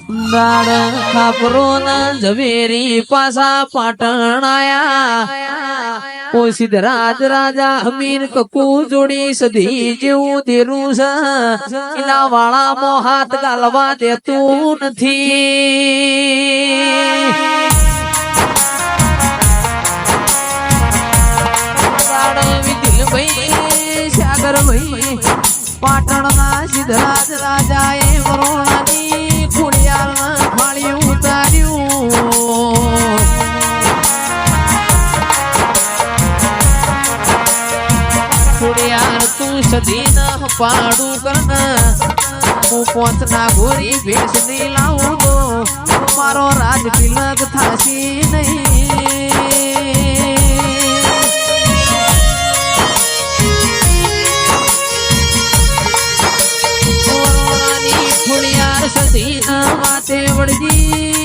બડા ખબરો ને જવેરી પાછા પાટણ આયા ઓ સિધરાજ રાજા અમીર કકૂ જુડી સધી જેઉ દેરું જા ઇલાવાળા મો હાથ ગળવા દેતું નથી બડા વિધિલ ભઈ સાગર ભઈ પાટણ માં સિધરાજ રાજા એ મરો ના સદી ના પાડું કરના હું પોત ના ભૂરી ભેસ ની લાવું તો મારો રાજ તિલક થાશી નહીં સદી વળગી